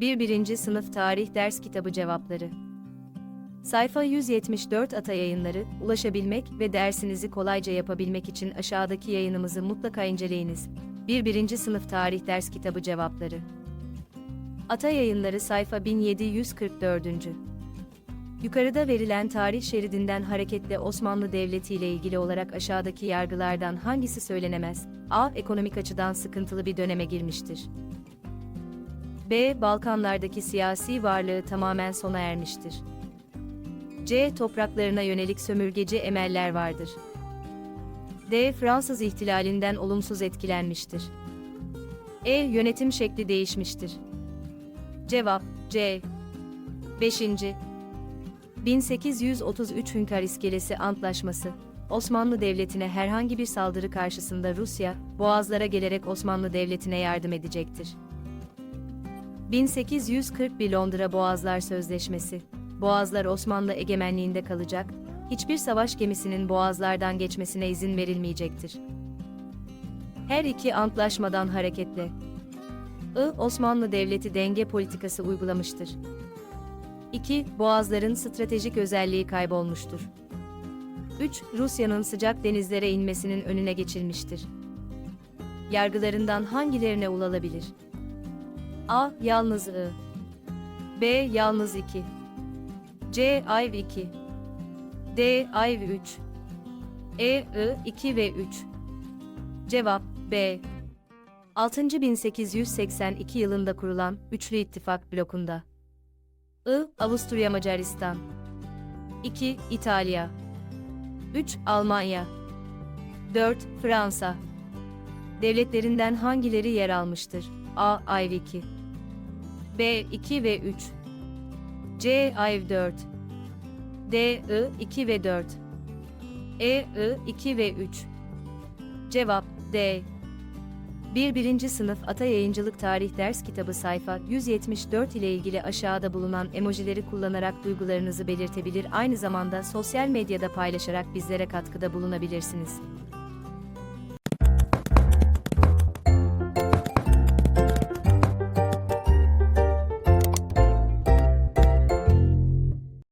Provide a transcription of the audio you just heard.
1. 1. Sınıf Tarih Ders Kitabı Cevapları Sayfa 174 Ata Yayınları, ulaşabilmek ve dersinizi kolayca yapabilmek için aşağıdaki yayınımızı mutlaka inceleyiniz. 1. 1. Sınıf Tarih Ders Kitabı Cevapları Ata Yayınları sayfa 1744. Yukarıda verilen tarih şeridinden hareketle Osmanlı Devleti ile ilgili olarak aşağıdaki yargılardan hangisi söylenemez? A. Ekonomik açıdan sıkıntılı bir döneme girmiştir. B. Balkanlardaki siyasi varlığı tamamen sona ermiştir. C. Topraklarına yönelik sömürgeci emeller vardır. D. Fransız ihtilalinden olumsuz etkilenmiştir. E. Yönetim şekli değişmiştir. Cevap C. 5. 1833 Hünkar İskelesi Antlaşması Osmanlı Devleti'ne herhangi bir saldırı karşısında Rusya, Boğazlara gelerek Osmanlı Devleti'ne yardım edecektir. 1841 Londra Boğazlar Sözleşmesi Boğazlar Osmanlı egemenliğinde kalacak, hiçbir savaş gemisinin boğazlardan geçmesine izin verilmeyecektir. Her iki antlaşmadan hareketle I. Osmanlı Devleti denge politikası uygulamıştır. 2. Boğazların stratejik özelliği kaybolmuştur. 3. Rusya'nın sıcak denizlere inmesinin önüne geçilmiştir. Yargılarından hangilerine ulaşılabilir? A. Yalnız I. B. Yalnız 2. C. Ayv 2. D. Ayv 3. E. I. 2 ve 3. Cevap B. 6882 yılında kurulan Üçlü İttifak blokunda. I. Avusturya Macaristan 2. İtalya 3. Almanya 4. Fransa Devletlerinden hangileri yer almıştır? A. Ayv 2 B. 2 ve 3 C. Ayv 4 D. I. 2 ve 4 E. I. 2 ve 3 Cevap D. 1. 1. Sınıf Ata Yayıncılık Tarih Ders Kitabı sayfa 174 ile ilgili aşağıda bulunan emojileri kullanarak duygularınızı belirtebilir aynı zamanda sosyal medyada paylaşarak bizlere katkıda bulunabilirsiniz.